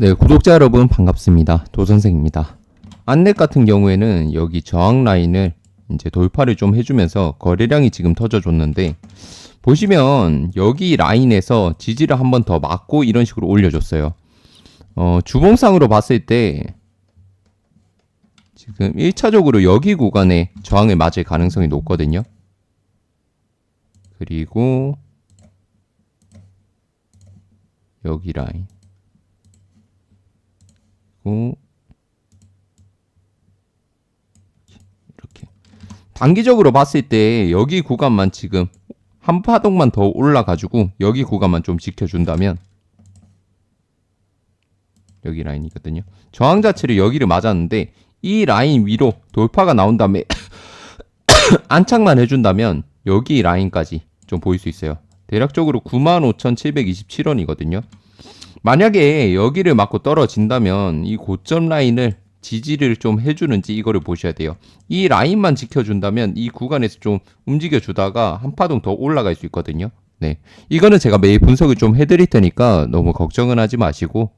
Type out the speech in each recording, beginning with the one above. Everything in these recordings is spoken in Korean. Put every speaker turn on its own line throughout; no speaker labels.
네, 구독자 여러분 반갑습니다. 도선생입니다. 안넷 같은 경우에는 여기 저항 라인을 이제 돌파를 좀 해주면서 거래량이 지금 터져줬는데 보시면 여기 라인에서 지지를 한 번 더 막고 이런 식으로 올려줬어요. 어, 주봉상으로 봤을 때 지금 1차적으로 여기 구간에 저항을 맞을 가능성이 높거든요. 그리고 여기 라인 그리고 이렇게 단기적으로 봤을 때 여기 구간만 지금 한 파동만 더 올라가지고 여기 구간만 좀 지켜준다면 여기 라인이거든요. 저항 자체를 여기를 맞았는데 이 라인 위로 돌파가 나온 다음에 안착만 해준다면 여기 라인까지 좀 보일 수 있어요. 대략적으로 95,727원이거든요. 만약에 여기를 맞고 떨어진다면 이 고점 라인을 지지를 좀 해주는지 이거를 보셔야 돼요. 이 라인만 지켜준다면 이 구간에서 좀 움직여주다가 한 파동 더 올라갈 수 있거든요. 네. 이거는 제가 매일 분석을 좀 해드릴 테니까 너무 걱정은 하지 마시고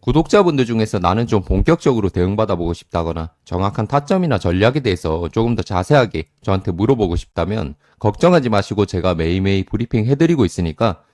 구독자분들 중에서 나는 좀 본격적으로 대응받아보고 싶다거나 정확한 타점이나 전략에 대해서 조금 더 자세하게 저한테 물어보고 싶다면 걱정하지 마시고 제가 매일매일 브리핑 해드리고 있으니까